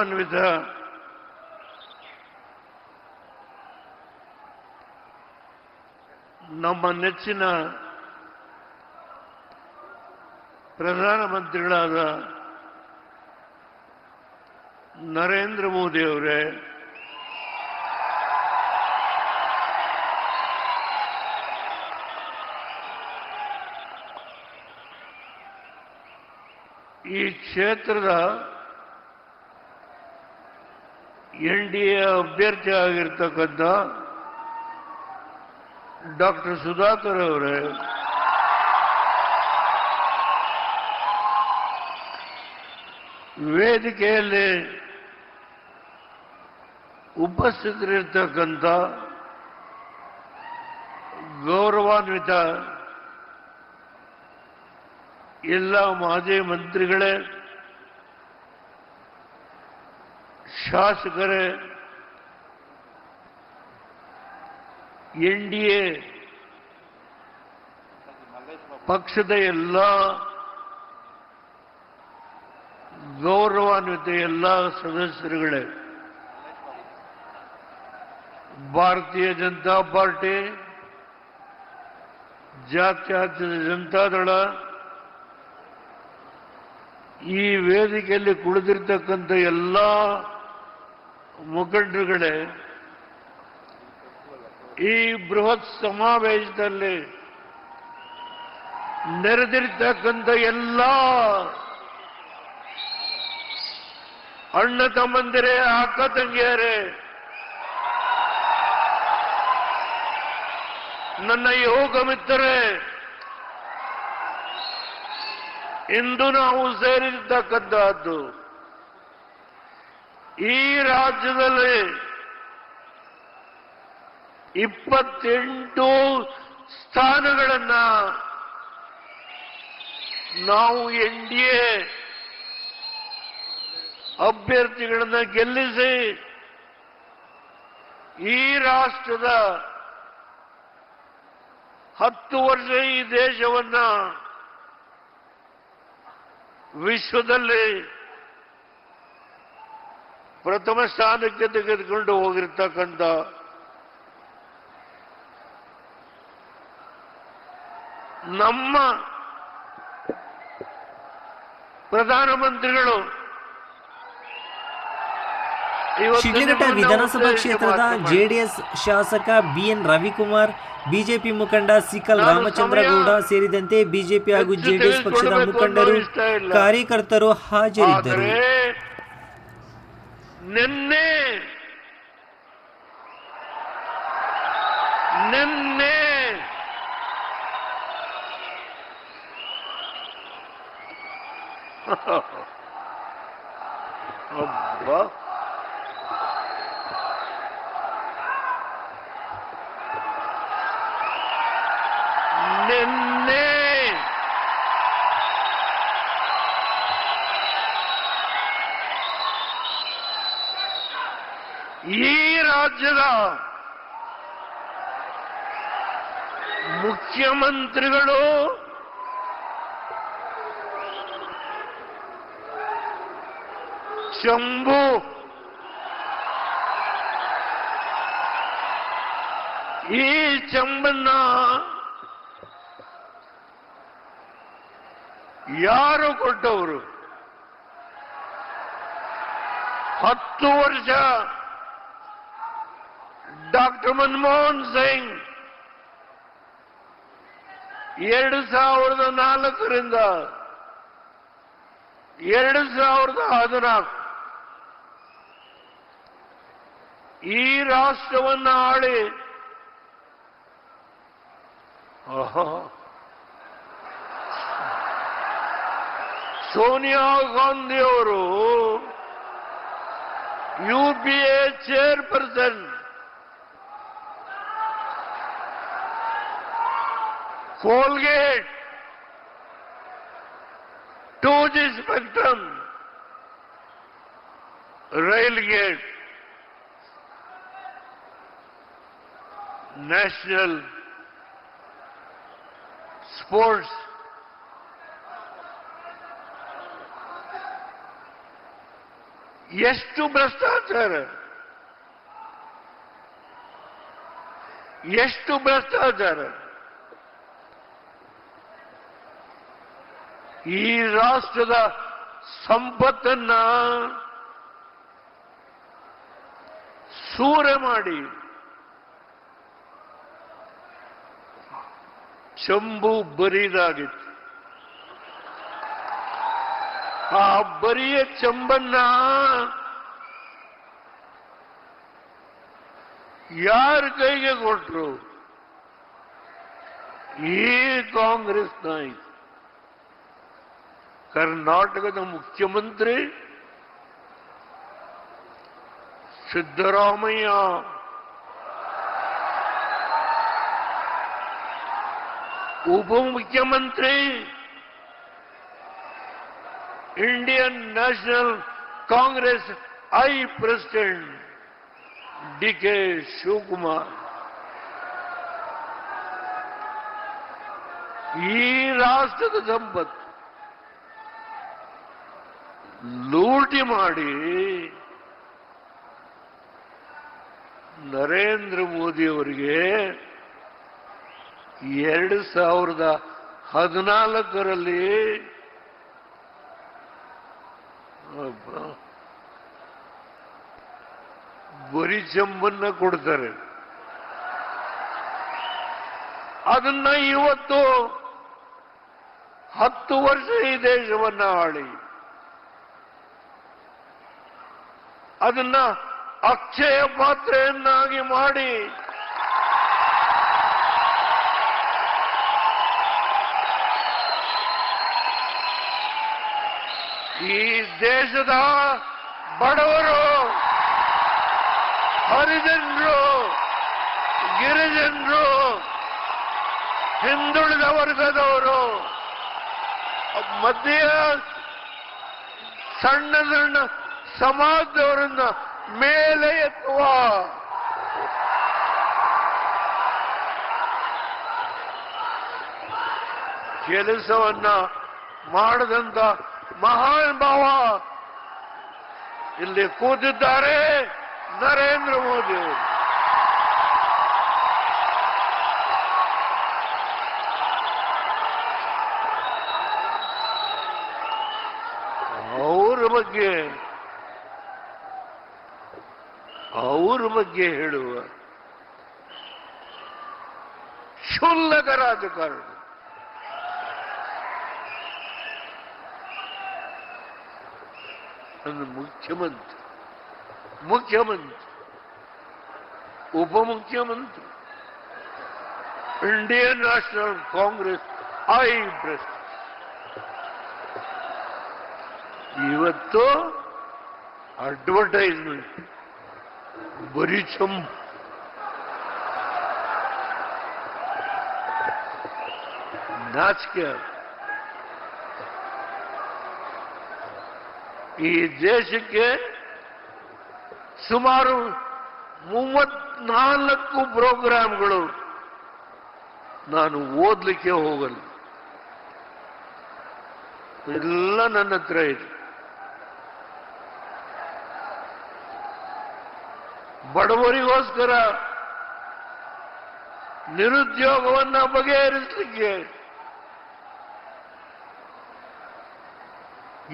ಗೌರವಾನ್ವಿತ ನಮ್ಮ ನೆಚ್ಚಿನ ಪ್ರಧಾನಮಂತ್ರಿಗಳಾದ ನರೇಂದ್ರ ಮೋದಿ ಅವರೇ ಈ ಕ್ಷೇತ್ರದ ಎನ್ ಡಿ ಎ ಅಭ್ಯರ್ಥಿ ಆಗಿರ್ತಕ್ಕಂಥ ಡಾಕ್ಟರ್ ಸುಧಾಕರ್ ಅವರೇ. ವೇದಿಕೆಯಲ್ಲಿ ಉಪಸ್ಥಿತರಿರ್ತಕ್ಕಂಥ ಗೌರವಾನ್ವಿತ ಎಲ್ಲ ಮಾಜಿ ಮಂತ್ರಿಗಳೇ ಶಾಸಕರೇ ಎನ್ ಡಿ ಎ ಪಕ್ಷದ ಎಲ್ಲ ಗೌರವಾನ್ವಿತ ಎಲ್ಲ ಸದಸ್ಯರುಗಳೇ, ಭಾರತೀಯ ಜನತಾ ಪಾರ್ಟಿ ಜಾತ್ಯತೀತ ಜನತಾದಳ ಈ ವೇದಿಕೆಯಲ್ಲಿ ಕುಳಿತಿರ್ತಕ್ಕಂಥ ಎಲ್ಲ ಮುಖಂಡರುಗಳೇ, ಈ ಬೃಹತ್ ಸಮಾವೇಶದಲ್ಲಿ ನೆರೆದಿರ್ತಕ್ಕಂಥ ಎಲ್ಲ ಅಣ್ಣ ತಮ್ಮಂದಿರೇ, ಅಕ್ಕ ತಂಗಿಯರೇ, ನನ್ನ ಯೋಗ ಮಿತ್ರರೇ, ಇಂದು ನಾವು ಸೇರಿರ್ತಕ್ಕಂತಹದ್ದು ಈ ರಾಜ್ಯದಲ್ಲಿ ಇಪ್ಪತ್ತೆಂಟು ಸ್ಥಾನಗಳನ್ನ ನಾವು ಎನ್ ಡಿ ಎ ಅಭ್ಯರ್ಥಿಗಳನ್ನ ಗೆಲ್ಲಿಸಿ ಈ ರಾಷ್ಟ್ರದ ಹತ್ತು ವರ್ಷ ಈ ದೇಶವನ್ನ ವಿಶ್ವದಲ್ಲಿ ಪ್ರಥಮ ಸ್ಥಾನಕ್ಕೆ ತೆಗೆದುಕೊಂಡು ಹೋಗಿರ್ತಕ್ಕಂಥ ನಮ್ಮ ಪ್ರಧಾನಮಂತ್ರಿಗಳು ಶಿಡ್ಲಘಟ್ಟ ವಿಧಾನಸಭಾ ಕ್ಷೇತ್ರದ. ಜೆಡಿಎಸ್ ಶಾಸಕ ಬಿಎನ್ ರವಿಕುಮಾರ್ ಬಿಜೆಪಿ ಮುಖಂಡ ಸಿಕಲ್ ರಾಮಚಂದ್ರಗೌಡ ಸೇರಿದಂತೆ ಬಿಜೆಪಿ ಹಾಗೂ ಜೆಡಿಎಸ್ ಪಕ್ಷದ ಮುಖಂಡರು ಕಾರ್ಯಕರ್ತರು ಹಾಜರಿದ್ದರು ನಿನ್ನೆ ನಿನ್ನೆ ಅಬ್ಬಾ ನಿನ್ನೆ ಈ ರಾಜ್ಯದ ಮುಖ್ಯಮಂತ್ರಿಗಳು ಶಂಭು ಈ ಚಂಬನ್ನ ಯಾರು ಕೊಟ್ಟವರು ಹತ್ತು ವರ್ಷ ಡಾಕ್ಟರ್ ಮನಮೋಹನ್ ಸಿಂಗ್ ಎರಡು ಸಾವಿರದ ನಾಲ್ಕರಿಂದ ಎರಡು ಸಾವಿರದ ಹದಿನಾಲ್ಕು ಈ ರಾಷ್ಟ್ರವನ್ನು ಆಳಿ ಆಹಾ. ಸೋನಿಯಾ ಗಾಂಧಿ ಅವರು U P A chairperson Coalgate two G spectrum rail gate national sports ಎಷ್ಟು ಭ್ರಷ್ಟಾಚಾರ ಎಷ್ಟು ಭ್ರಷ್ಟಾಚಾರ ಈ ರಾಷ್ಟ್ರದ ಸಂಪತ್ತನ್ನ ಸೂರೆ ಮಾಡಿ ಚಂಬು ಬರಿದಾಗಿತ್ತು. ಆ ಬರಿಯ ಚಂಬನ್ನ ಯಾರ ಕೈಗೆ ಕೊಟ್ರು? ಈ ಕಾಂಗ್ರೆಸ್ ನಾಯಕ ಕರ್ನಾಟಕದ ಮುಖ್ಯಮಂತ್ರಿ ಸಿದ್ದರಾಮಯ್ಯ ಉಪಮುಖ್ಯಮಂತ್ರಿ Indian National Congress I president D K Shivakumar ಈ ರಾಷ್ಟ್ರದ ಸಂಪತ್ತು ಲೂಟಿ ಮಾಡಿ ನರೇಂದ್ರ ಮೋದಿ ಅವರಿಗೆ ಎರಡು ಸಾವಿರದ ಹದಿನಾಲ್ಕರಲ್ಲಿ ಬರಿ ಚಂಬನ್ನ ಕೊಡ್ತಾರೆ. ಅದನ್ನ ಇವತ್ತು ಹತ್ತು ವರ್ಷ ಈ ದೇಶವನ್ನ ಆಳಿ. ಅದನ್ನ ಅಕ್ಷಯ ಪಾತ್ರೆಯನ್ನಾಗಿ ಮಾಡಿ. ಈ ದೇಶದ ಬಡವರು ಹರಿಜನರು ಗಿರಿಜನರು ಹಿಂದುಳಿದ ವರ್ಗದವರು ಮಧ್ಯ ಸಣ್ಣ ಸಣ್ಣ ಸಮಾಜದವರನ್ನ ಮೇಲೆ ಎತ್ತುವ. ಕೆಲಸವನ್ನ ಮಾಡದಂತ ಮಹಾನ್ ಭಾವ ಇಲ್ಲಿ ಕೂತಿದ್ದಾರೆ ನರೇಂದ್ರ ಮೋದಿ. ಅವರು ಅವರ ಬಗ್ಗೆ ಅವರ ಬಗ್ಗೆ ಹೇಳುವ ಕ್ಷುಲ್ಲಕ ರಾಜಕಾರಣ ನನ್ನ ಮುಖ್ಯಮಂತ್ರಿ ಮುಖ್ಯಮಂತ್ರಿ, ಉಪಮುಖ್ಯಮಂತ್ರಿ Indian National Congress I press ಇವತ್ತು ಅಡ್ವರ್ಟೈಸ್ಮೆಂಟ್ ಬರೀ ಚಂಬು ನಾಚಿಕೆ ಈ ದೇಶಕ್ಕೆ ಸುಮಾರು ಮೂವತ್ನಾಲ್ಕು ಪ್ರೋಗ್ರಾಂಗಳು ನಾನು ಓದ್ಲಿಕ್ಕೆ ಹೋಗಲ್ಲ ಎಲ್ಲ ನನ್ನ ಹತ್ರ ಇದೆ ಬಡವರಿಗೋಸ್ಕರ ನಿರುದ್ಯೋಗವನ್ನ ಬಗೆಹರಿಸಲಿಕ್ಕೆ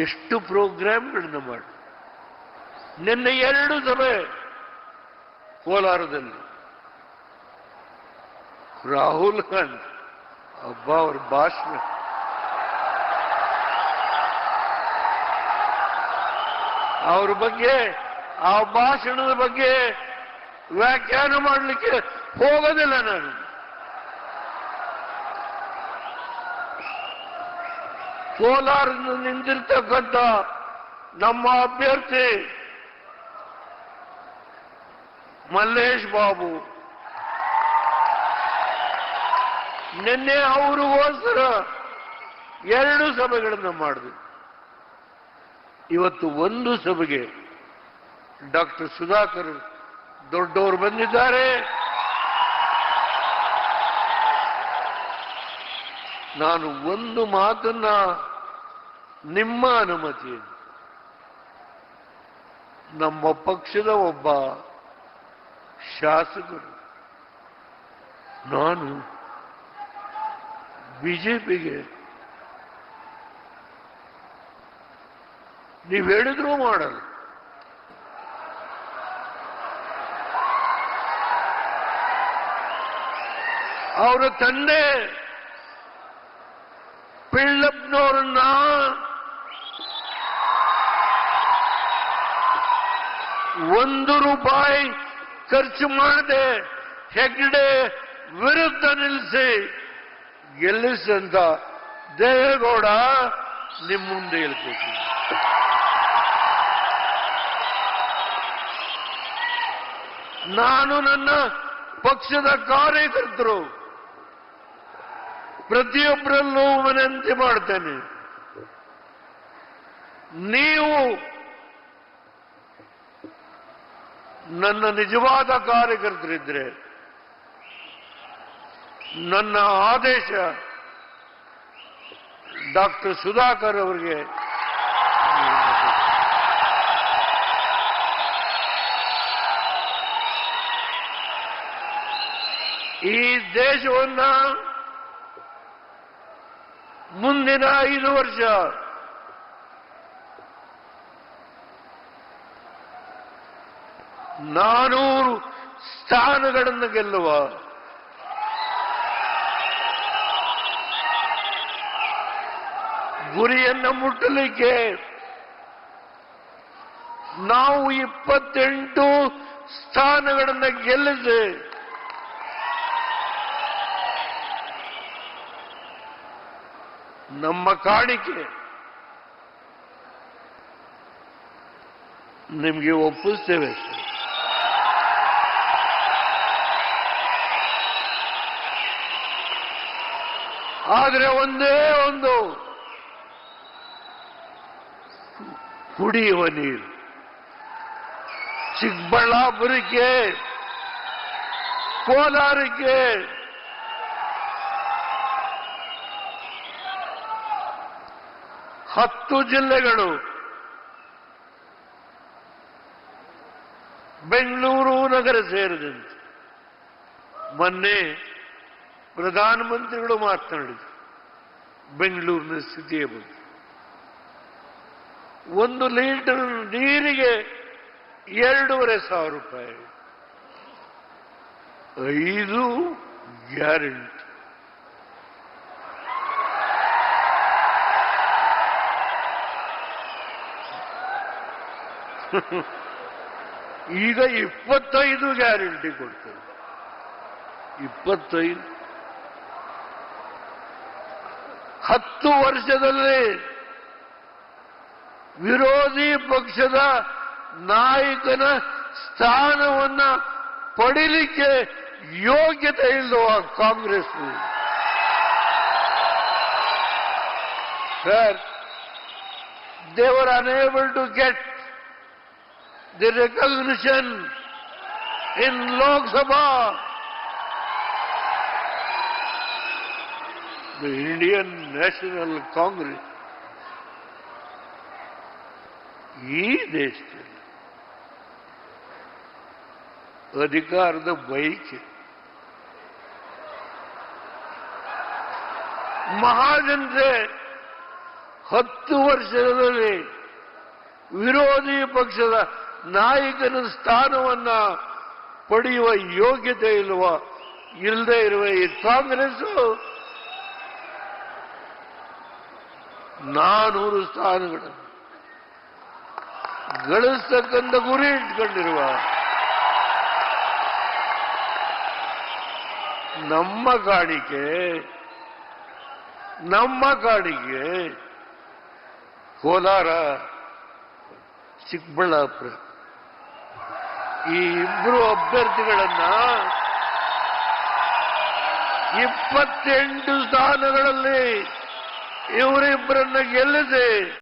ಎಷ್ಟು ಪ್ರೋಗ್ರಾಮ್ ಮಾಡಿ. ನಿನ್ನೆ ಎರಡು ಸಭೆ ಕೋಲಾರದಲ್ಲಿ. ರಾಹುಲ್ ಗಾಂಧಿ, ಹಬ್ಬ ಅವ್ರ ಭಾಷಣ. ಅವ್ರ ಬಗ್ಗೆ ಆ ಭಾಷಣದ ಬಗ್ಗೆ ವ್ಯಾಖ್ಯಾನ ಮಾಡಲಿಕ್ಕೆ ಹೋಗೋದಿಲ್ಲ ನಾನು. ಕೋಲಾರದಿಂದ ನಿಂತಿರ್ತಕ್ಕಂಥ ನಮ್ಮ ಅಭ್ಯರ್ಥಿ ಮಲ್ಲೇಶ್ ಬಾಬು. ನಿನ್ನೆ ಅವ್ರಿಗೋಸ್ಕರ ಎರಡು ಸಭೆಗಳನ್ನು ಮಾಡಿದ್ವಿ. ಇವತ್ತು ಒಂದು ಸಭೆಗೆ ಡಾಕ್ಟರ್ ಸುಧಾಕರ್ ದೊಡ್ಡವರು ಬಂದಿದ್ದಾರೆ. ನಾನು ಒಂದು ಮಾತನ್ನ ನಿಮ್ಮ ಅನುಮತಿ. ನಮ್ಮ ಪಕ್ಷದ ಒಬ್ಬ ಶಾಸಕರು, ನಾನು ಬಿಜೆಪಿಗೆ ನೀವು ಹೇಳಿದ್ರೂ ಮಾಡಲ್ಲ. ಅವರ ತಂದೆ ಪಿಳ್ಳಪ್ಪನವ್ರನ್ನ ಒಂದು ರೂಪಾಯಿ ಖರ್ಚು ಮಾಡದೆ ಹೆಗ್ಡೆ ವಿರುದ್ಧ ನಿಲ್ಲಿಸಿ ಗೆಲ್ಲಿಸಂತ ದೇವೇಗೌಡ ನಿಮ್ಮ ಮುಂದೆ ಹೇಳ್ಕೊತೀನಿ ನಾನು ನನ್ನ ಪಕ್ಷದ ಕಾರ್ಯಕರ್ತರು. ಪ್ರತಿಯೊಬ್ಬರಲ್ಲೂ ವಿನಂತಿ ಮಾಡ್ತೇನೆ. ನೀವು ನನ್ನ ನಿಜವಾದ ಕಾರ್ಯಕರ್ತರಿದ್ರೆ ನನ್ನ ಆದೇಶ ಡಾಕ್ಟರ್ ಸುಧಾಕರ್ ಅವರಿಗೆ ಈ ದೇಶವನ್ನ ಮುಂದಿನ ಐದು ವರ್ಷ. ನಾನೂರು ಸ್ಥಾನಗಳನ್ನು ಗೆಲ್ಲುವ. ಗುರಿಯನ್ನು ಮುಟ್ಟಲಿಕ್ಕೆ ನಾವು ಇಪ್ಪತ್ತೆಂಟು ಸ್ಥಾನಗಳನ್ನು ಗೆಲ್ಲಿಸಿ ನಮ್ಮ ಕಾಣಿಕೆ. ನಿಮಗೆ ಒಪ್ಪಿಸ್ತೇವೆ ಆದರೆ ಒಂದೇ ಒಂದು ಕುಡಿಯುವ ನೀರು. ಚಿಕ್ಕಬಳ್ಳಾಪುರಕ್ಕೆ ಕೋಲಾರಕ್ಕೆ ಹತ್ತು ಜಿಲ್ಲೆಗಳು. ಬೆಂಗಳೂರು ನಗರ ಸೇರಿದಂತೆ. ಮೊನ್ನೆ ಪ್ರಧಾನಮಂತ್ರಿಗಳು ಮಾತನಾಡಿದರು. ಬೆಂಗಳೂರಿನ ಸ್ಥಿತಿಯ ಬಗ್ಗೆ. ಒಂದು ಲೀಟರ್ ನೀರಿಗೆ ಎರಡೂವರೆ ಸಾವಿರ ರೂಪಾಯಿ. ಐದು ಗ್ಯಾರಂಟಿ. ಈಗ ಇಪ್ಪತ್ತೈದು ಗ್ಯಾರಂಟಿ ಕೊಡ್ತೇವೆ ಇಪ್ಪತ್ತೈದು. ಹತ್ತು ವರ್ಷದಲ್ಲಿ ವಿರೋಧಿ ಪಕ್ಷದ ನಾಯಕನ ಸ್ಥಾನವನ್ನ ಪಡಿಲಿಕ್ಕೆ ಯೋಗ್ಯತೆ ಇಲ್ಲವ ಕಾಂಗ್ರೆಸ್? ಸರ್ ದೇವರ್ unable to get the recognition in Lok Sabha. The Indian National Congress ಈ ದೇಶದಲ್ಲಿ ಅಧಿಕಾರದ ಬಯಕೆ ಮಹಾಜನತೆ ಹತ್ತು ವರ್ಷದಲ್ಲಿ ವಿರೋಧಿ ಪಕ್ಷದ ನಾಯಕನ ಸ್ಥಾನವನ್ನ ಪಡೆಯುವ ಯೋಗ್ಯತೆ ಇಲ್ವ? ಇಲ್ಲದೆ ಇರುವ ಈ ಕಾಂಗ್ರೆಸ್ ನಾನೂರು ಸ್ಥಾನಗಳನ್ನು ಗಳಿಸ್ತಕ್ಕಂಥ ಗುರಿ ಇಟ್ಕೊಂಡಿರುವ ನಮ್ಮ ಕಾಣಿಕೆ ನಮ್ಮ ಕಾಣಿಕೆ ಕೋಲಾರ, ಚಿಕ್ಕಬಳ್ಳಾಪುರ. ಈ ಇಬ್ಬರು ಅಭ್ಯರ್ಥಿಗಳನ್ನ ಇಪ್ಪತ್ತೆಂಟು ಸ್ಥಾನಗಳಲ್ಲಿ ಇವರಿಬ್ಬರನ್ನ ಗೆಲ್ಲಿಸಿ.